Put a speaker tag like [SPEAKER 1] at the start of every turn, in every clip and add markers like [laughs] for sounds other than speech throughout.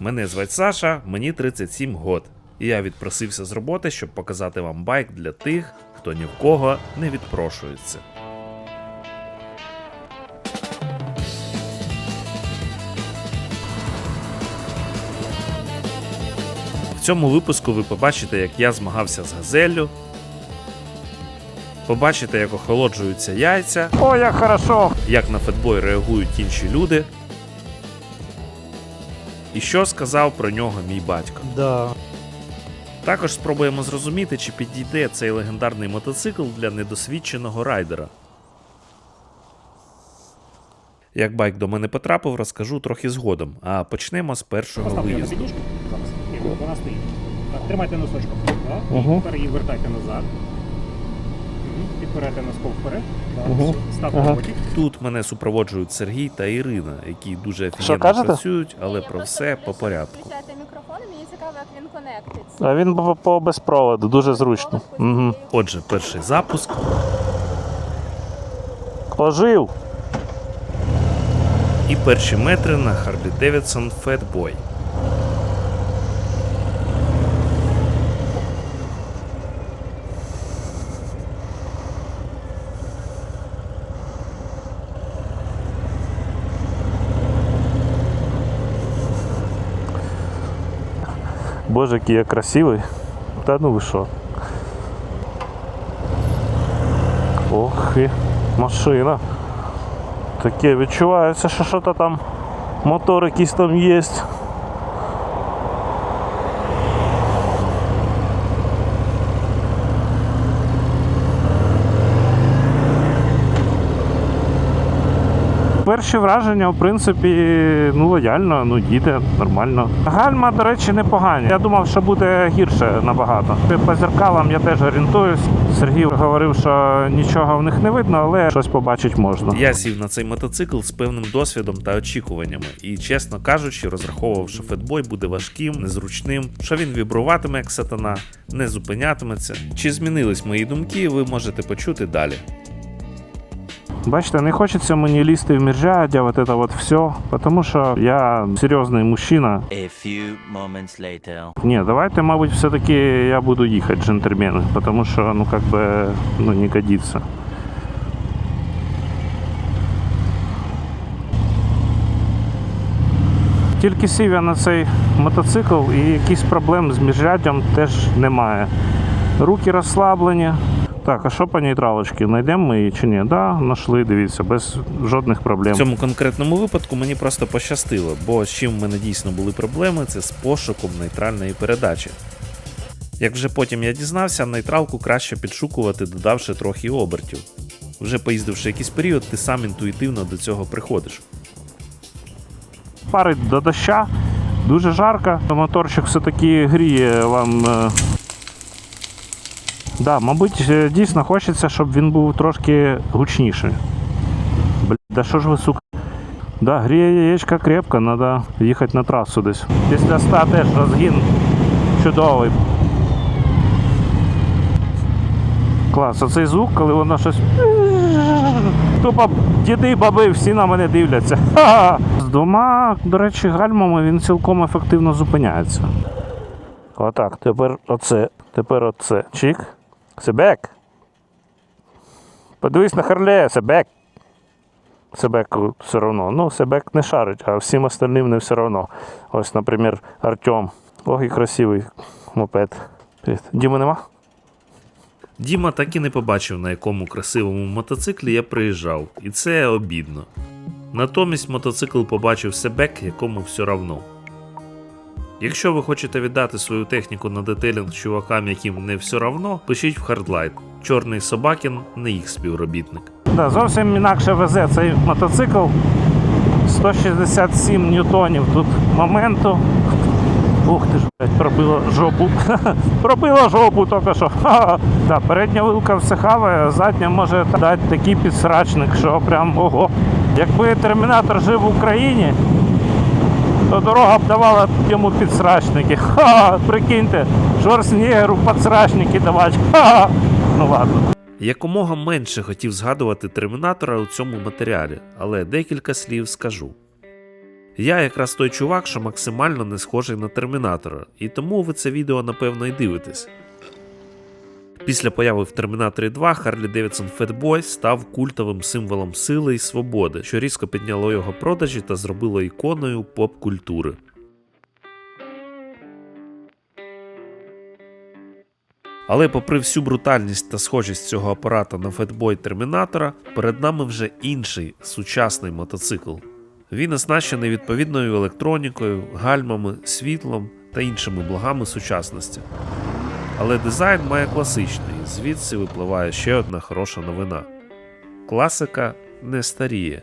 [SPEAKER 1] Мене звать Саша, мені 37 год. І я відпросився з роботи, щоб показати вам байк для тих, хто ні в кого не відпрошується. В цьому випуску ви побачите, як я змагався з газеллю. Побачите, як охолоджуються яйця,
[SPEAKER 2] О, як хорошо!
[SPEAKER 1] як на фетбой реагують інші люди. І що сказав про нього мій батько.
[SPEAKER 2] Да.
[SPEAKER 1] Також спробуємо зрозуміти, чи підійде цей легендарний мотоцикл для недосвідченого райдера. Як байк до мене потрапив, розкажу трохи згодом, а почнемо з першого
[SPEAKER 3] Поставте
[SPEAKER 1] виїзду.
[SPEAKER 3] підніжку. Вона стоїть. Так, тримайте носочком. Так.
[SPEAKER 2] Мгм.
[SPEAKER 3] Тепер її вертайте назад. Мгм. Підперете носком вперед.
[SPEAKER 2] Мгм.
[SPEAKER 3] Ставте
[SPEAKER 2] Ага.
[SPEAKER 1] Тут мене супроводжують Сергій та Ірина, які дуже офігенно працюють, але про все по порядку.
[SPEAKER 4] Включайте мікрофон, мені цікаво, як він конектиться.
[SPEAKER 2] А він по, по безпроводу, дуже зручно. Угу.
[SPEAKER 1] Отже, перший запуск.
[SPEAKER 2] Ожив!
[SPEAKER 1] і перші метри на Harley Davidson Fatboy.
[SPEAKER 2] Боже, який я красивий. Та ну ви що? Ох і машина. Таке відчувається, що що-то там мотор якийсь там є. Перші враження, в принципі, ну лояльно, ну їде нормально. Гальма, до речі, непогані. Я думав, що буде гірше набагато. По зеркалам я теж орієнтуюсь. Сергій говорив, що нічого в них не видно, але щось побачити можна.
[SPEAKER 1] Я сів на цей мотоцикл з певним досвідом та очікуваннями, і, чесно кажучи, розраховував, що фетбой буде важким, незручним, що він вібруватиме як сатана, не зупинятиметься. Чи змінились мої думки, ви можете почути далі.
[SPEAKER 2] Бачите, не хочеться мені лізти в міржадя, вот это вот все, тому що я серйозний мужчина.
[SPEAKER 5] A few moments later.
[SPEAKER 2] Ні, давайте, мабуть, все-таки я буду їхати джентльмен, тому що, ну, как бы, ну, не годиться. Тільки сів я на цей мотоцикл і якихось проблем з міжряддям теж немає. Руки розслаблені. Так, а що по нейтралочці? Знайдемо ми її чи ні? Да, знайшли, дивіться, без жодних проблем.
[SPEAKER 1] В цьому конкретному випадку мені просто пощастило, бо з чим в мене дійсно були проблеми, це з пошуком нейтральної передачі. Як вже потім я дізнався, нейтралку краще підшукувати, додавши трохи обертів. Вже поїздивши якийсь період, ти сам інтуїтивно до цього приходиш.
[SPEAKER 2] парить до доща, дуже жарко. Моторчик все-таки гріє вам. Да, мабуть, е, дійсно хочеться, щоб він був трошки гучніший. Блін, да що ж ви, сука? Да, гріє яєчка крепко, треба їхати на трасу десь. Після 100 теж розгін чудовий. Клас, оцей звук, коли воно щось. Тупо діди, баби, всі на мене дивляться. Ха-ха! [laughs] З двома, до речі, гальмами він цілком ефективно зупиняється. Отак, тепер оце, тепер оце. Чик. Себек. Подивись на Харлея, Себек. Себеку все одно. Ну, Себек не шарить, а всім остальним не все одно. Ось, наприклад, Артем. Ох, і красивий мопед. Діми нема?
[SPEAKER 1] Діма так і не побачив, на якому красивому мотоциклі я приїжджав, і це обідно. Натомість мотоцикл побачив себек, якому все равно. Якщо ви хочете віддати свою техніку на детелінг чувакам, яким не все равно, пишіть в Hardlight. Чорний Собакін не їх співробітник.
[SPEAKER 2] Да, зовсім інакше везе цей мотоцикл. 167 ньютонів тут моменту. Ух ти ж, блядь, пробило жопу. [laughs] пробило жопу тільки що. [laughs] Да, передня вилка все а задня може дати такий підсрачник, що прям ого. Якби термінатор жив в Україні, то дорога б давала йому підсрачники. Ха, прикиньте, Шварценеггеру підсрачники давати. Ха. Ну ладно.
[SPEAKER 1] Якомога менше хотів згадувати термінатора у цьому матеріалі, але декілька слів скажу. Я якраз той чувак, що максимально не схожий на термінатора, і тому ви це відео напевно і дивитесь. Після появи в Термінаторі 2 Харлі Девідсон Фетбой став культовим символом сили і свободи, що різко підняло його продажі та зробило іконою поп-культури. Але попри всю брутальність та схожість цього апарата на фетбой Термінатора, перед нами вже інший сучасний мотоцикл. Він оснащений відповідною електронікою, гальмами, світлом та іншими благами сучасності. Але дизайн має класичний, звідси випливає ще одна хороша новина. Класика не старіє.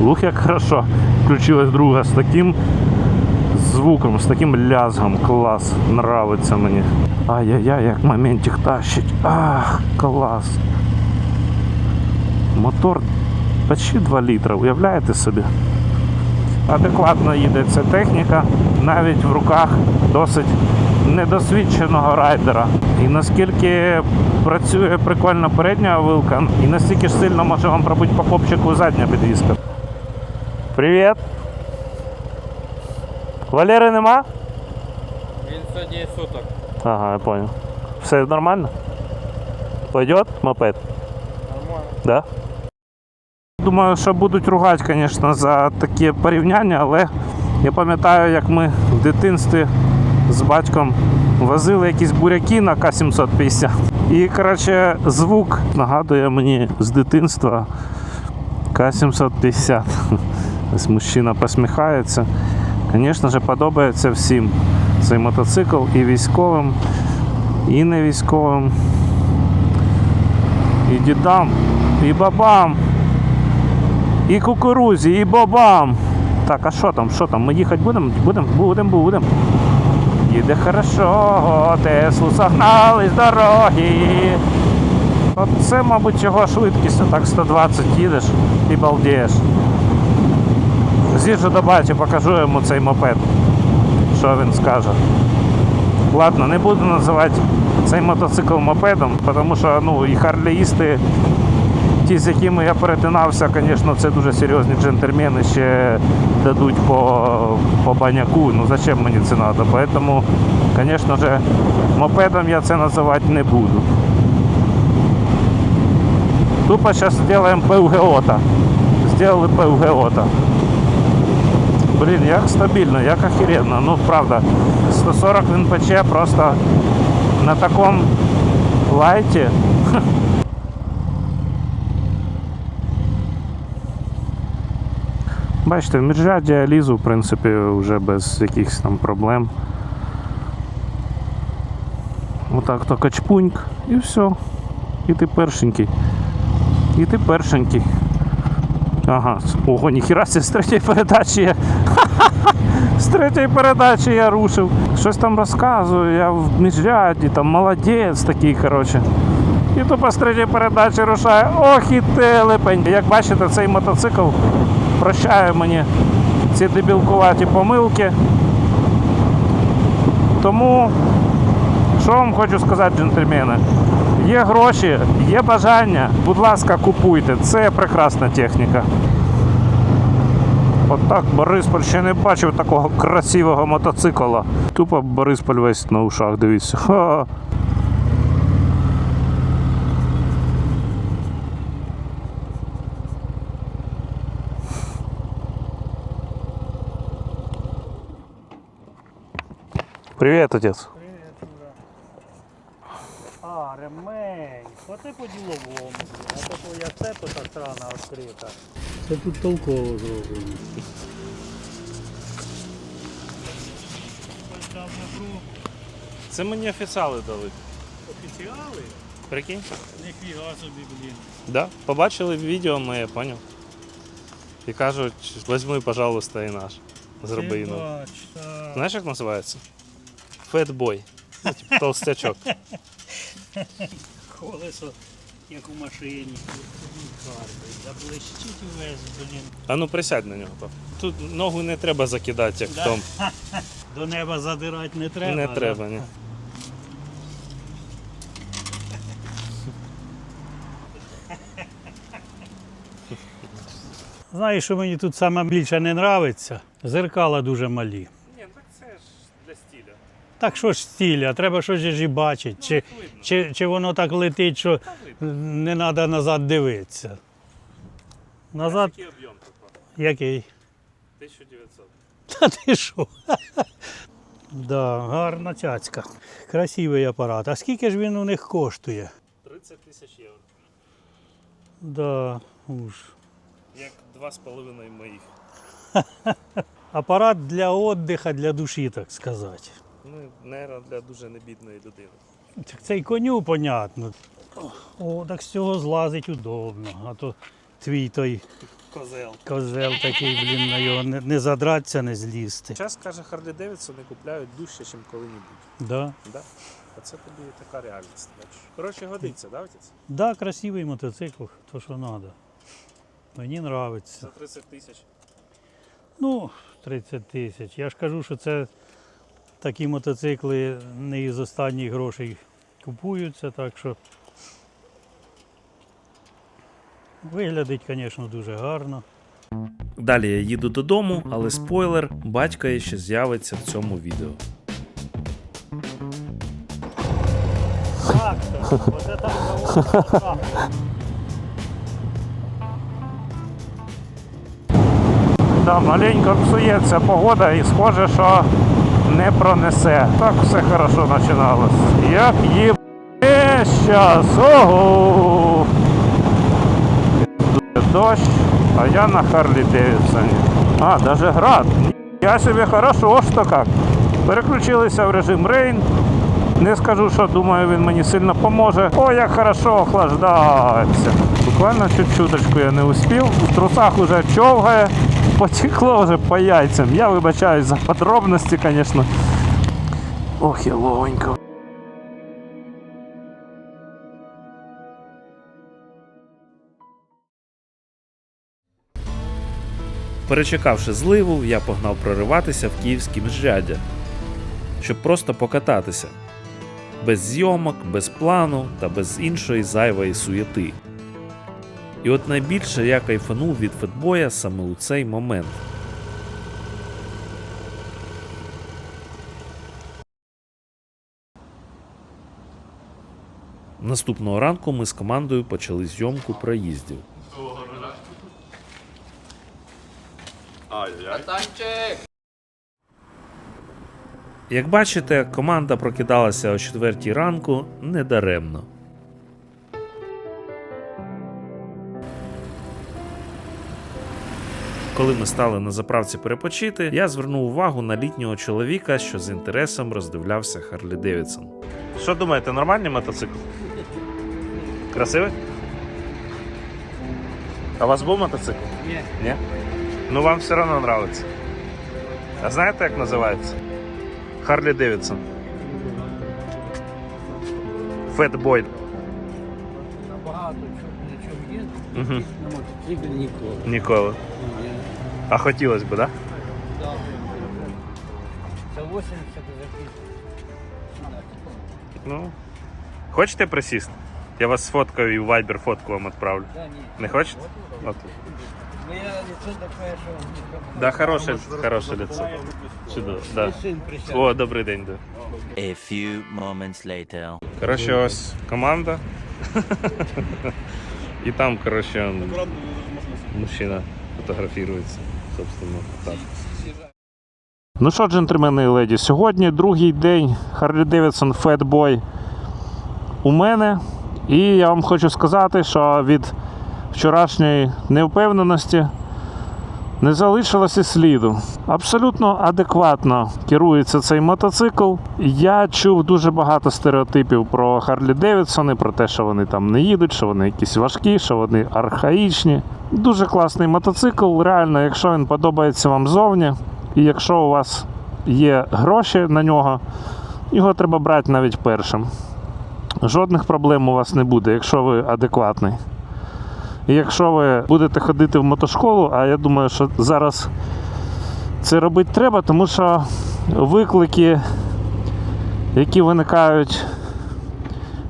[SPEAKER 2] Ух, як хорошо. Включилась друга з таким звуком, з таким лязгом. Клас. Нравиться мені. Ай-яй-яй, як моментик тащить. Ах, клас. Мотор почти 2 літра, уявляєте собі? Адекватно їде ця техніка, навіть в руках досить недосвідченого райдера. І наскільки працює прикольно передня вилка, і настільки ж сильно може вам пробити по копчику задня підвіска. Привіт. Валери нема?
[SPEAKER 6] Він сьогодні суток.
[SPEAKER 2] Ага, я понял. Все нормально? Пойдет мопед?
[SPEAKER 6] Нормально.
[SPEAKER 2] Да? Думаю, що будуть ругати, звісно, за такі порівняння, але я пам'ятаю, як ми в дитинстві з батьком возили якісь буряки на К-750. І, коротше, звук нагадує мені з дитинства К-750. Ось мужчина посміхається. Звісно ж, подобається всім цей мотоцикл і військовим, і не військовим, і дідам, і бабам, і кукурузі, і бобам. Так, а що там? Що там? Ми їхати будемо? Будемо, будемо, будемо. Їде хорошо, Теслу согнали з дороги. От це, мабуть, його швидкість, так 120 їдеш і балдієш. З'їжджу до баті, покажу йому цей мопед. Що він скаже. Ладно, не буду називати цей мотоцикл мопедом, тому що ну, і харлеїсти, ті, з якими я перетинався, звісно, це дуже серйозні джентльмени, ще дадуть по, по баняку. Ну зачем мені це треба? Тому, звісно ж, мопедом я це називати не буду. Тупо сейчас сделаем ПВГОта. Сделали ПВГОта. Блін, як стабільно, як охеренно. Ну, правда, 140 він пече просто на такому лайті. [laughs] Бачите, в міжряді я лізу, в принципі, вже без якихось там проблем. Отак то качпуньк і все. І ти першенький. І ти першенький. Ага, ого, ніхіра себе, з третьої передачі я. [laughs] З третьої передачі я рушив. Щось там розказую, я в міжряді, там молодець такий, коротше. І тупо з третьої передачі рушає. Ох і телепень. Як бачите, цей мотоцикл прощає мені ці дебілкуваті помилки. Тому, що вам хочу сказати, джентльмени? Є гроші, є бажання. Будь ласка, купуйте. Це прекрасна техніка. От так Борисполь ще не бачив такого красивого мотоцикла. Тупо Борисполь весь на ушах, дивіться. Ха. Привіт, отець.
[SPEAKER 3] А, ремень. Оце по діловому. А то твоя це то та страна відкрита. Це тут толково зроблено.
[SPEAKER 2] Це мені офіціали дали.
[SPEAKER 3] Офіціали?
[SPEAKER 2] Прикинь?
[SPEAKER 3] Ніфіга собі, блін.
[SPEAKER 2] Да, побачили відео моє, поняв. І кажуть, візьми, пожалуйста, і наш. Зроби і ну.
[SPEAKER 3] бач, так.
[SPEAKER 2] Знаєш, як називається? фетбой. Ну, типу, толстячок.
[SPEAKER 3] Колесо, як у машині. Заблищить увесь, блін.
[SPEAKER 2] А ну присядь на нього. Пап. Тут ногу не треба закидати, як в
[SPEAKER 3] Да?
[SPEAKER 2] тому. [laughs]
[SPEAKER 3] До неба задирати не треба.
[SPEAKER 2] Не
[SPEAKER 3] да?
[SPEAKER 2] треба, ні.
[SPEAKER 3] Знаєш, що мені тут найбільше не подобається? Зеркала дуже малі.
[SPEAKER 2] Так
[SPEAKER 3] що ж стіля, треба щось ж і бачити. Чи, чи, чи воно так летить, що не треба назад дивитися. Назад
[SPEAKER 2] Який об'єм тут?
[SPEAKER 3] який?
[SPEAKER 2] 1900. [laughs]
[SPEAKER 3] Та ти що? Да, гарна цяцька. Красивий апарат. А скільки ж він у них коштує?
[SPEAKER 2] 30 тисяч євро.
[SPEAKER 3] Да, уж.
[SPEAKER 2] Як 2,5 моїх. [laughs]
[SPEAKER 3] Апарат для віддиха, для душі, так сказати.
[SPEAKER 2] Ну, нейро для дуже небідної людини.
[SPEAKER 3] Так це й коню понятно. О, так з цього злазить удобно. А то твій той
[SPEAKER 2] Козел.
[SPEAKER 3] козел такий, блін, на його не, не задратися, не злізти.
[SPEAKER 2] Час каже Харлі Девідсон не купляють дужче, ніж коли-небудь.
[SPEAKER 3] Да.
[SPEAKER 2] Да? А це тобі така реальність. Бачиш. Коротше, годиться, да, отець?
[SPEAKER 3] Да, красивий мотоцикл, то що треба. Мені
[SPEAKER 2] За 30 тисяч.
[SPEAKER 3] Ну, 30 тисяч. Я ж кажу, що це такі мотоцикли не із останніх грошей купуються, так що виглядить, звісно, дуже гарно.
[SPEAKER 1] Далі я їду додому, але спойлер, батька ще з'явиться в цьому відео.
[SPEAKER 3] Так, оце там завод.
[SPEAKER 2] Да, маленько псується погода і схоже, що не пронесе. Так все хорошо починалось. Як їбе щас. Ого! Дощ, а я на Харлі Девідсоні. А, даже град. Я собі хорошо то як. Переключилися в режим Рейн. Не скажу, що думаю, він мені сильно поможе. О, як хорошо охлаждається. Буквально чуть-чуточку я не успів. В трусах уже човгає, потекло вже по яйцям. Я вибачаюсь за подробності, звісно. Ох, я ловенько.
[SPEAKER 1] Перечекавши зливу, я погнав прориватися в київські міжряддя, щоб просто покататися. Без зйомок, без плану та без іншої зайвої суєти. І от найбільше я кайфанув від фетбоя саме у цей момент. Наступного ранку ми з командою почали зйомку проїздів. Як бачите, команда прокидалася о 4 ранку недаремно. Коли ми стали на заправці перепочити, я звернув увагу на літнього чоловіка, що з інтересом роздивлявся Харлі Девідсон.
[SPEAKER 2] Що думаєте, нормальний мотоцикл? Красивий? А у вас був мотоцикл? Ні. Ні? Ну вам все одно подобається. А знаєте, як називається? Харлі Девідсон. Фетбой.
[SPEAKER 7] Багато чого на чому є,
[SPEAKER 2] Угу.
[SPEAKER 7] ніколи.
[SPEAKER 2] Ніколи. А хотілося б, так? Да?
[SPEAKER 7] Це 80 закрито.
[SPEAKER 2] Ну. Хочете присісти? Я вас сфоткаю і в Viber фотку вам відправлю.
[SPEAKER 7] Да, ні.
[SPEAKER 2] Не хочете? От.
[SPEAKER 7] Моє лицо таке, що...
[SPEAKER 2] Да, хороше, хороше лицо. Чудово. Да.
[SPEAKER 7] Син присяг.
[SPEAKER 2] О, добрий день, да.
[SPEAKER 5] A few moments later.
[SPEAKER 2] Коротше, ось команда. [laughs] І там, коротше, он, мужчина фотографується. Собственно, так. Ну що, джентльмени і леді, сьогодні другий день Харлі Девідсон Fatboy у мене. І я вам хочу сказати, що від вчорашньої невпевненості не залишилося сліду. Абсолютно адекватно керується цей мотоцикл. Я чув дуже багато стереотипів про Харлі Девідсони, про те, що вони там не їдуть, що вони якісь важкі, що вони архаїчні. Дуже класний мотоцикл. Реально, якщо він подобається вам зовні, і якщо у вас є гроші на нього, його треба брати навіть першим. Жодних проблем у вас не буде, якщо ви адекватний. Якщо ви будете ходити в мотошколу, а я думаю, що зараз це робити треба, тому що виклики, які виникають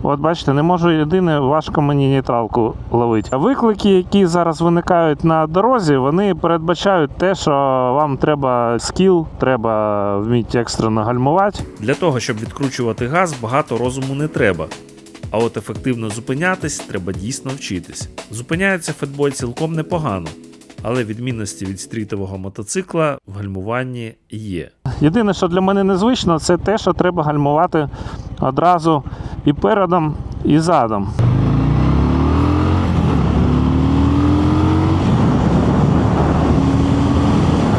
[SPEAKER 2] От бачите, не можу єдине, важко мені нейтралку ловити. А виклики, які зараз виникають на дорозі, вони передбачають те, що вам треба скіл, треба вміти екстрено гальмувати.
[SPEAKER 1] Для того, щоб відкручувати газ, багато розуму не треба. А от ефективно зупинятись треба дійсно вчитись. Зупиняється фетбой цілком непогано, але відмінності від стрітового мотоцикла в гальмуванні є.
[SPEAKER 2] Єдине, що для мене незвично, це те, що треба гальмувати одразу і передом, і задом.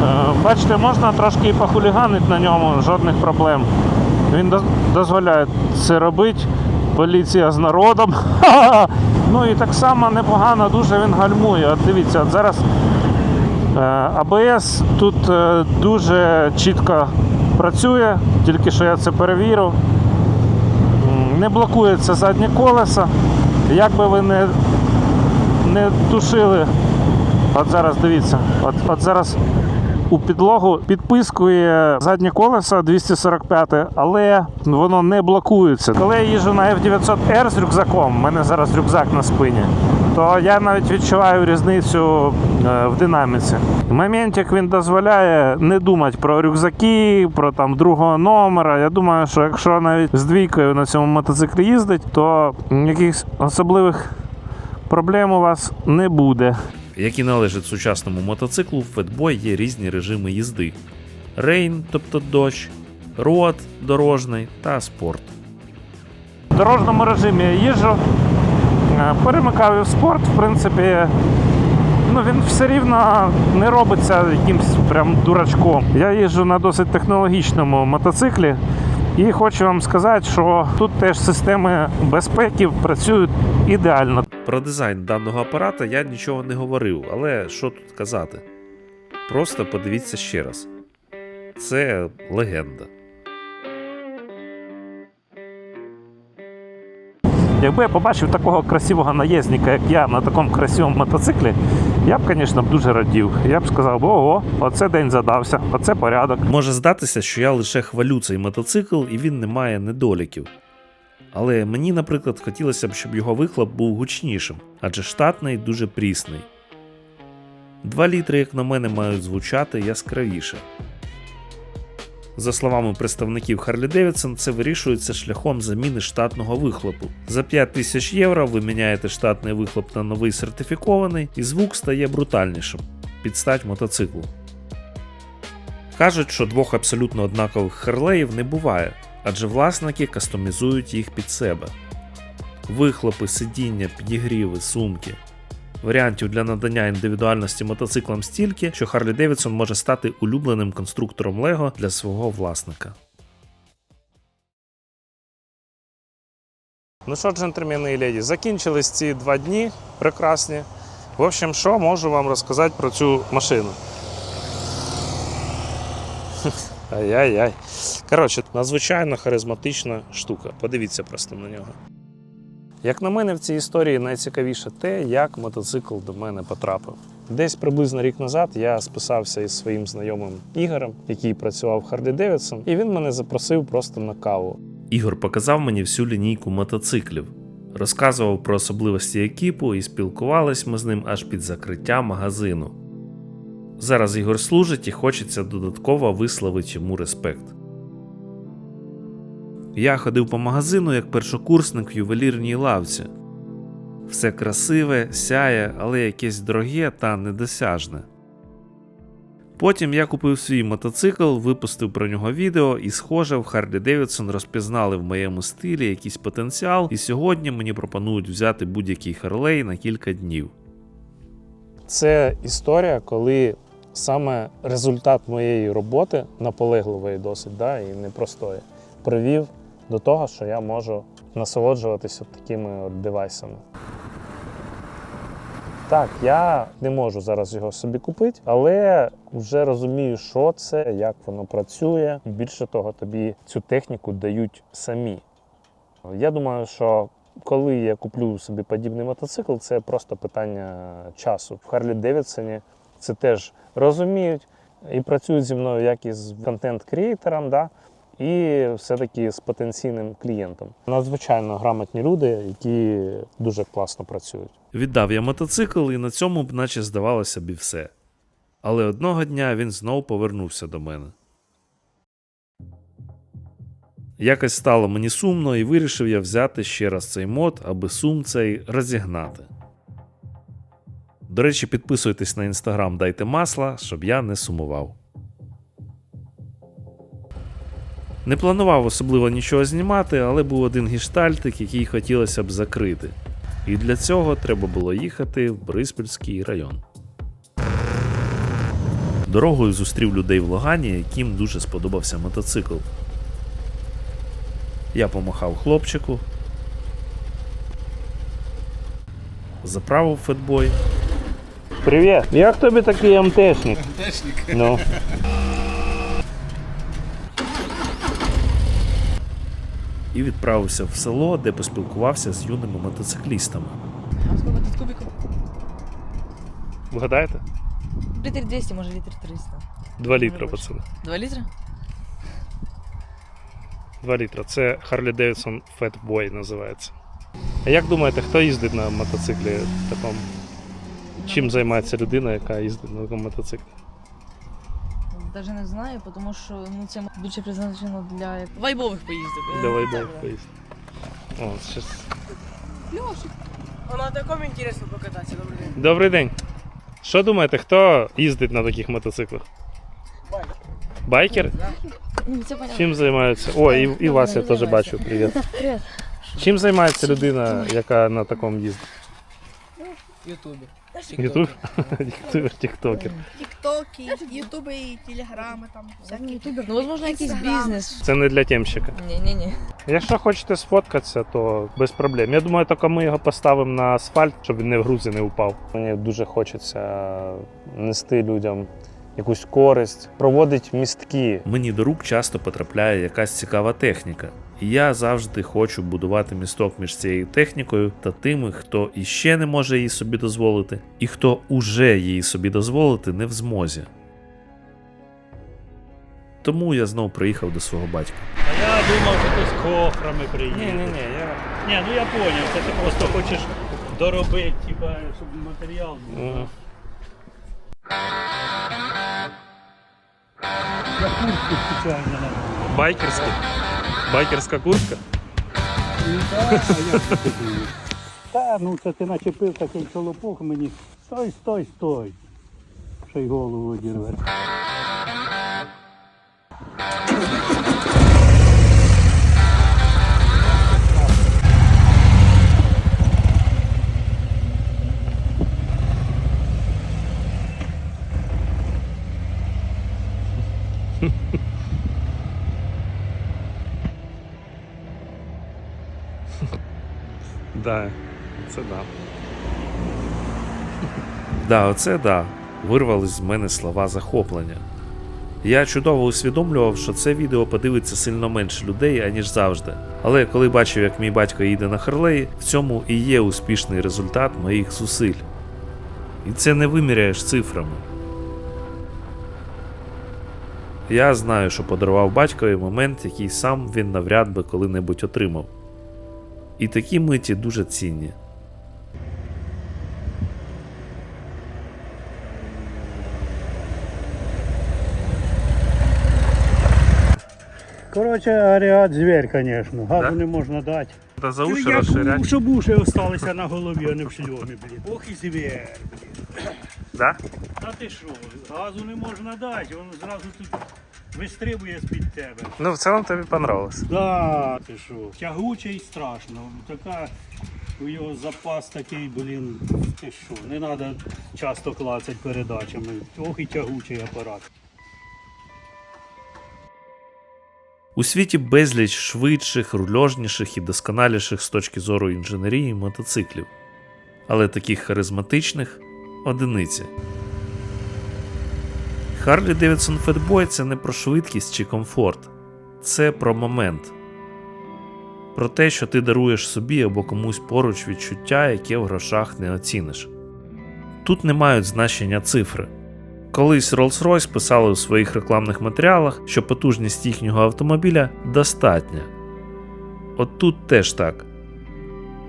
[SPEAKER 2] Е, Бачите, можна трошки і похуліганити на ньому, жодних проблем. Він дозволяє це робити. Поліція з народом. [laughs] Ну і так само непогано дуже він гальмує. От дивіться, от зараз Е, АБС тут е, дуже чітко працює, тільки що я це перевірив. Не блокується заднє колесо. Як би ви не, не тушили, от зараз дивіться, от, от зараз у підлогу підпискує заднє колесо 245, але воно не блокується. Коли я їжджу на F900R з рюкзаком, в мене зараз рюкзак на спині, то я навіть відчуваю різницю е, в динаміці. В момент, як він дозволяє не думати про рюкзаки, про там другого номера. Я думаю, що якщо навіть з двійкою на цьому мотоциклі їздить, то якихось особливих проблем у вас не буде.
[SPEAKER 1] Як і належить сучасному мотоциклу, в фетбой є різні режими їзди: рейн, тобто дощ, род дорожний та спорт.
[SPEAKER 2] В дорожньому режимі я їжджу, е, перемикаю в спорт, в принципі, ну він все рівно не робиться якимсь прям дурачком. Я їжджу на досить технологічному мотоциклі. І хочу вам сказати, що тут теж системи безпеки працюють ідеально.
[SPEAKER 1] Про дизайн даного апарата я нічого не говорив, але що тут казати? Просто подивіться ще раз. Це легенда.
[SPEAKER 2] Якби я побачив такого красивого наїзника, як я, на такому красивому мотоциклі, я б, звісно, дуже радів. Я б сказав, ого, оце день задався, оце порядок.
[SPEAKER 1] Може здатися, що я лише хвалю цей мотоцикл і він не має недоліків. Але мені, наприклад, хотілося б, щоб його вихлоп був гучнішим, адже штатний дуже прісний. Два літри, як на мене, мають звучати яскравіше. За словами представників Harley Davidson, це вирішується шляхом заміни штатного вихлопу. За 5 тисяч євро ви міняєте штатний вихлоп на новий сертифікований, і звук стає брутальнішим під стать мотоциклу. Кажуть, що двох абсолютно однакових харлеїв не буває, адже власники кастомізують їх під себе. Вихлопи, сидіння, підігріви, сумки. Варіантів для надання індивідуальності мотоциклам стільки, що Harley Davidson може стати улюбленим конструктором Lego для свого власника.
[SPEAKER 2] Ну що, джентльмени і леді, закінчились ці два дні прекрасні. В общем, що можу вам розказати про цю машину? [laughs] Ай-яй-яй. Коротше, надзвичайно харизматична штука. Подивіться просто на нього. Як на мене, в цій історії найцікавіше те, як мотоцикл до мене потрапив. Десь приблизно рік назад я списався із своїм знайомим Ігорем, який працював в Harley Davidson, і він мене запросив просто на каву.
[SPEAKER 1] Ігор показав мені всю лінійку мотоциклів, розказував про особливості екіпу і спілкувались ми з ним аж під закриття магазину. Зараз Ігор служить і хочеться додатково висловити йому респект. Я ходив по магазину як першокурсник в ювелірній лавці. Все красиве, сяє, але якесь дороге та недосяжне. Потім я купив свій мотоцикл, випустив про нього відео, і, схоже, в Harley Davidson розпізнали в моєму стилі якийсь потенціал, і сьогодні мені пропонують взяти будь-який Харлей на кілька днів.
[SPEAKER 2] Це історія, коли саме результат моєї роботи, наполегливої досить, да, і непростої, привів до того, що я можу насолоджуватися такими от девайсами. Так, я не можу зараз його собі купити, але вже розумію, що це, як воно працює. Більше того, тобі цю техніку дають самі. Я думаю, що коли я куплю собі подібний мотоцикл, це просто питання часу. В Харлі Девідсоні це теж розуміють і працюють зі мною як із контент-крієтером, да? І все-таки з потенційним клієнтом. Надзвичайно грамотні люди, які дуже класно працюють.
[SPEAKER 1] Віддав я мотоцикл, і на цьому б наче здавалося б і все. Але одного дня він знов повернувся до мене. Якось стало мені сумно, і вирішив я взяти ще раз цей мод, аби сум цей розігнати. До речі, підписуйтесь на інстаграм, дайте масла, щоб я не сумував. Не планував особливо нічого знімати, але був один гіштальтик, який хотілося б закрити. І для цього треба було їхати в Бориспільський район. Дорогою зустрів людей в Логані, яким дуже сподобався мотоцикл. Я помахав хлопчику. Заправив фетбой.
[SPEAKER 2] Привіт! Як тобі такий МТшник? МТшник? Ну.
[SPEAKER 1] І відправився в село, де поспілкувався з юними мотоциклістами.
[SPEAKER 8] Сколько тут кубиков?
[SPEAKER 2] Вгадаєте?
[SPEAKER 8] Литр 200, может литр 300.
[SPEAKER 2] 2
[SPEAKER 8] літра,
[SPEAKER 2] пацани.
[SPEAKER 8] 2 литра?
[SPEAKER 2] 2 літра. Це Harley Davidson Fat Boy називається. А як думаєте, хто їздить на мотоциклі такому? Чим займається людина, яка їздить на такому мотоциклі?
[SPEAKER 8] Даже не знаю, тому що ну, це більше призначено для як- вайбових поїздок.
[SPEAKER 2] Для вайбових поїздок. О, щас.
[SPEAKER 9] А на такому інтересно покататися, добрий день.
[SPEAKER 2] Добрий день. Що думаєте, хто їздить на таких мотоциклах?
[SPEAKER 8] Це понятно.
[SPEAKER 2] Чим займаються? О, і, і вас я теж бачу. Привіт. [laughs]
[SPEAKER 8] Привіт.
[SPEAKER 2] Чим займається людина, яка на такому їздить?
[SPEAKER 9] Ютубі.
[SPEAKER 2] Ютуб? [laughs] Ютубер, тіктокер.
[SPEAKER 10] Тіктоки, ютуби і телеграми там всякі.
[SPEAKER 8] Ну, можливо, якийсь
[SPEAKER 10] Інстаграм.
[SPEAKER 8] бізнес.
[SPEAKER 2] Це не для темщика.
[SPEAKER 8] Ні-ні-ні.
[SPEAKER 2] Якщо хочете сфоткатися, то без проблем. Я думаю, тільки ми його поставимо на асфальт, щоб він не в грузи не упав. Мені дуже хочеться нести людям якусь користь, проводить містки.
[SPEAKER 1] Мені до рук часто потрапляє якась цікава техніка, і я завжди хочу будувати місток між цією технікою та тими, хто іще не може її собі дозволити, і хто уже її собі дозволити не в змозі. Тому я знов приїхав до свого батька.
[SPEAKER 3] А я думав, що ти з кохрами приїдеш.
[SPEAKER 2] Ні, ні, ні, я.
[SPEAKER 3] Ні, ну я зрозумів, це ти просто хочеш доробити, типа, щоб матеріал був.
[SPEAKER 2] Мгм.
[SPEAKER 3] Я куртку спеціально.
[SPEAKER 2] Байкерський. Байкерська куртка.
[SPEAKER 3] Ну? Та, ну це ти начепив такий чолопух мені. Стой, стой, стой. Ще й голову одірве.
[SPEAKER 2] Да, це да.
[SPEAKER 1] Да, оце да. Вирвались з мене слова захоплення. Я чудово усвідомлював, що це відео подивиться сильно менше людей, аніж завжди. Але коли бачив, як мій батько їде на Харлеї, в цьому і є успішний результат моїх зусиль. І це не виміряєш цифрами. Я знаю, що подарував батькові момент, який сам він навряд би коли-небудь отримав. І такі миті дуже цінні.
[SPEAKER 3] Коротше, агрегат звір, звісно. Газу
[SPEAKER 2] Да?
[SPEAKER 3] не можна дати.
[SPEAKER 2] Та за уші розширять.
[SPEAKER 3] щоб уші залишилися на голові, а не в шльомі, блін. Ох і звір, блін.
[SPEAKER 2] Да?
[SPEAKER 3] Та ти що, газу не можна дати, він зразу тут вистрибує з-під тебе.
[SPEAKER 2] Ну, в цілому тобі понравилось.
[SPEAKER 3] Да, ти що, тягучий страшно. Така у його запас такий, блін, ти що, не треба часто клацати передачами. Ох і тягучий апарат.
[SPEAKER 1] У світі безліч швидших, рульожніших і досконаліших з точки зору інженерії мотоциклів, але таких харизматичних одиниці. Harley Davidson Fatboy це не про швидкість чи комфорт, це про момент. Про те, що ти даруєш собі або комусь поруч відчуття, яке в грошах не оціниш. Тут не мають значення цифри. Колись Rolls-Royce писали у своїх рекламних матеріалах, що потужність їхнього автомобіля достатня. От тут теж так.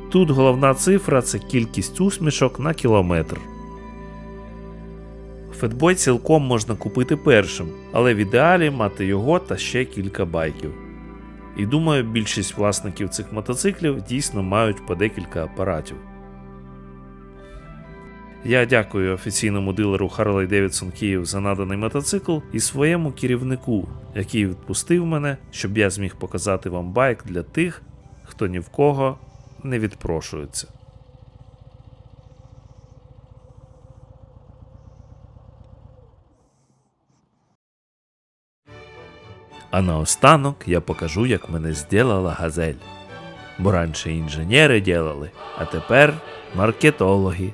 [SPEAKER 1] Тут головна цифра це кількість усмішок на кілометр. Фетбой цілком можна купити першим, але в ідеалі мати його та ще кілька байків. І думаю, більшість власників цих мотоциклів дійсно мають по декілька апаратів. Я дякую офіційному дилеру Harley Davidson Київ за наданий мотоцикл і своєму керівнику, який відпустив мене, щоб я зміг показати вам байк для тих, хто ні в кого не відпрошується. А наостанок я покажу, як мене зділала газель. Бо раніше інженери ділали, а тепер маркетологи.